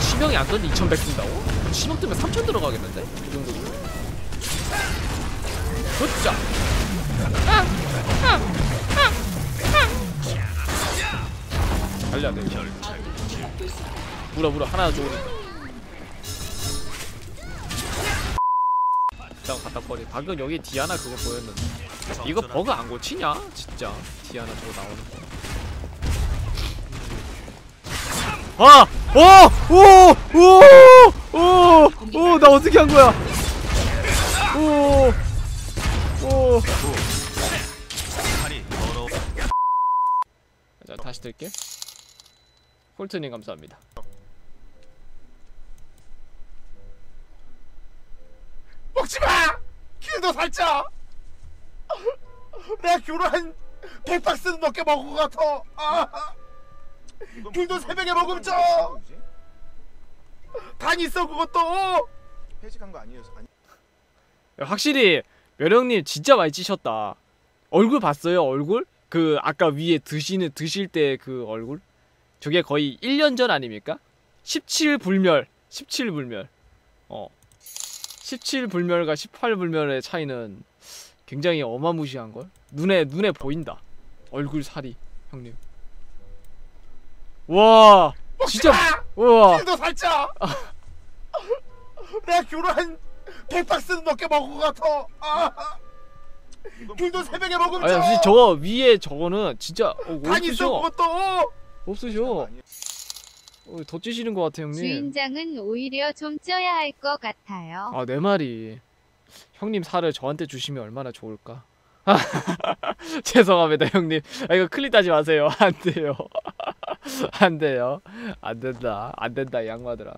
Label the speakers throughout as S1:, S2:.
S1: 치명이 안 떴는데 2100 준다고? 치명 뜨면 3000 들어가겠는데? 이 정도면 좋자 아! 아! 아! 달려야 돼 물어 물어 하나 좋으니까 일단 갖다 버리 방금 여기 디아나 그거 보였는데 이거 버그 안 고치냐? 진짜 디아나 저거 나오는 거 아! 오! 오! 오! 오! 오! 나 어떻게 한 거야? 오! 오! 자, 다시 들게. 홀트님 감사합니다.
S2: 먹지마! 킬도 살짝! 내가 귤을 한 100박스 넘게 먹은 것 같아 아, 귤도 새벽에 먹으면 쪄! 단 있어 그것도!
S3: 회식한 거 아니었어? 아니.
S1: 야, 확실히 멸형님 진짜 많이 찌셨다. 얼굴 봤어요? 얼굴? 그 아까 위에 드시는 드실 때 그 얼굴? 저게 거의 1년 전 아닙니까? 17불멸, 17불멸. 어. 17불멸과 18불멸의 차이는 굉장히 어마무시한 걸. 눈에 눈에 보인다. 얼굴 살이 형님. 와, 진짜 와.
S2: 킬도 살짝! 내가 귤을 한 100박스 넘게 먹은 것 같아 아, 귤도 새벽에 먹으면
S1: 아니, 저거 위에 저거는 진짜 어,
S2: 단 있어
S1: 없으셔.
S2: 그것도!
S1: 없으셔. 어, 더 찌시는 것 같아 형님.
S4: 주인장은 오히려 좀 쪄야 할 것 같아요.
S1: 아 내 말이 형님 살을 저한테 주시면 얼마나 좋을까. 죄송합니다 형님. 아, 이거 클릭 따지 마세요. 안 돼요. 안 돼요. 안 된다. 안 된다 이 양마들아.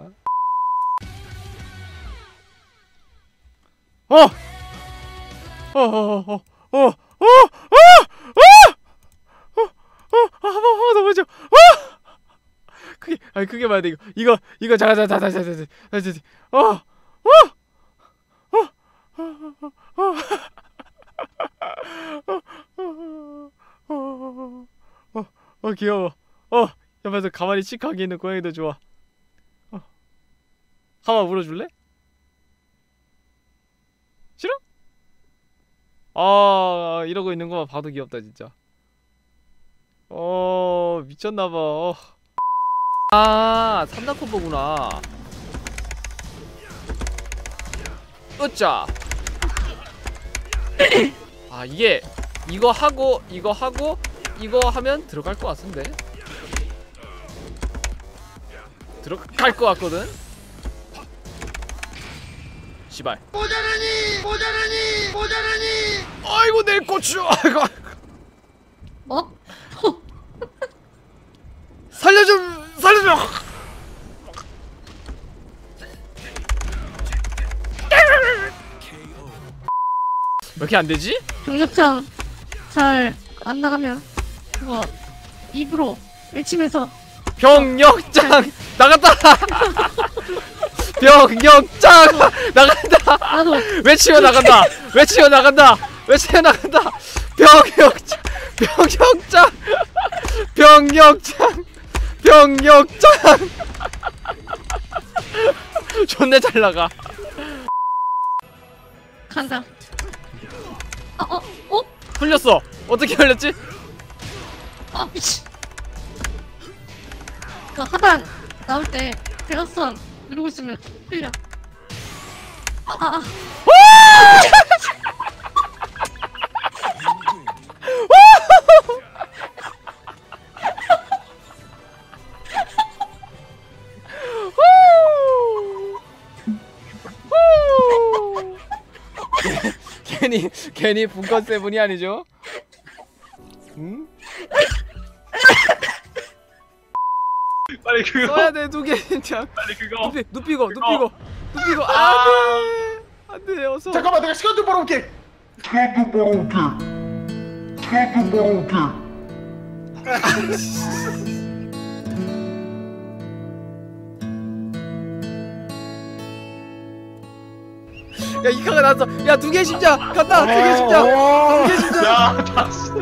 S1: 어! 어! 어! 어! 어! 어! 어! 어! 어! 어! 아, 아, 넘어져. 어! 크게, 아니 크게 봐야 돼 이거. 이거 이거 잠깐 잠깐 잠깐 잠깐 잠깐 잠깐. 어! 어! 어, 어 귀여워. 어 옆에서 가만히 칙하게 있는 고양이도 좋아. 어. 가만 물어줄래? 싫어? 아 이러고 있는 거만 봐도 귀엽다 진짜. 어 미쳤나봐. 어. 아 3단 콤보구나. 으짜. 아 이게 이거 하고 이거 하고 이거 하면 들어갈 것 같은데 들어갈 것 같거든 시발
S2: 모자라니! 모자라니! 모자라니!
S1: 아이고 내 고추 아이고
S4: 뭐?
S1: 살려줘 살려줘 왜 이렇게 안 되지?
S5: 경력장 잘안 나가면 그거 입으로 외치면서
S1: 병력장. 나갔다. 병력장. 나간다. 외치며 나간다. 외치며 나간다. 외치며 나간다. 병력장. 병력장. 병력장. 병력장. 존내 잘 나가.
S5: 간다. 아, 어, 어?
S1: 흘렸어. 어떻게 흘렸지?
S5: 아, 미치. 그 하단 나올 때 대각선 누르고 있으면 흘려. 아.
S1: 괜히 괜히 분건 세븐이 아니죠? 응?
S6: 빨리 그거.
S1: 써야 돼두 개. 진짜
S6: 빨리 그거.
S1: 눕히 눕히고 눕히고 눕히고. 안돼! 안돼 어서.
S2: 잠깐만 내가 시간 좀 벌어올게.
S1: 야 이카가 났어. 야두 개 심자 간다 두 개 심자 두개 심자
S6: 야 다시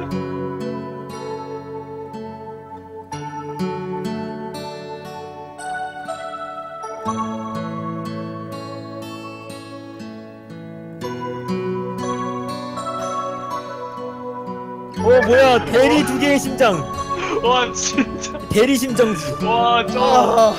S3: 뭐야 대리 두 개의 심장.
S6: 와 진짜.
S3: 대리 심정지.
S6: 와저
S1: 아,